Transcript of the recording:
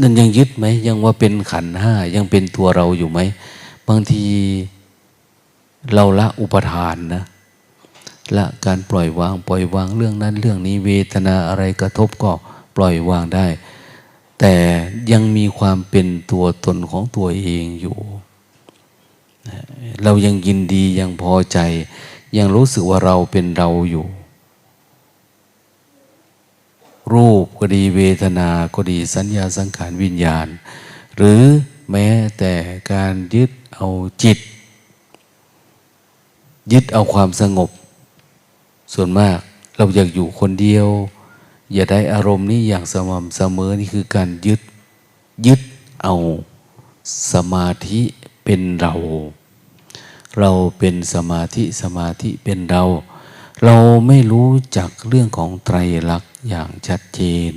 นั่นยังยึดไหม ยังว่าเป็นขันธ์ห้ายังเป็นตัวเราอยู่ไหม บางทีเราละอุปทานนะละการปล่อยวาง ปล่อยวางเรื่องนั้น เรื่องนี้เวทนาอะไรกระทบก็ปล่อยวางได้ แต่ยังมีความเป็นตัวตนของตัวเองอยู่ เรายังยินดียังพอใจ ยังรู้สึกว่าเราเป็นเราอยู่ รูปก็ดีเวทนาก็ดีสัญญาสังขารวิญญาณ หรือแม้แต่การยึดเอาจิต ยึดเอาความสงบ ส่วนมากเราอยากอยู่คนเดียว อย่าได้อารมณ์นี้อย่างสม่ำเสมอนี่คือการยึดยึดเอาสมาธิเป็นเรา เราเป็นสมาธิสมาธิเป็นเรา เราไม่รู้จักเรื่องของไตรลักษณ์อย่างชัดเจน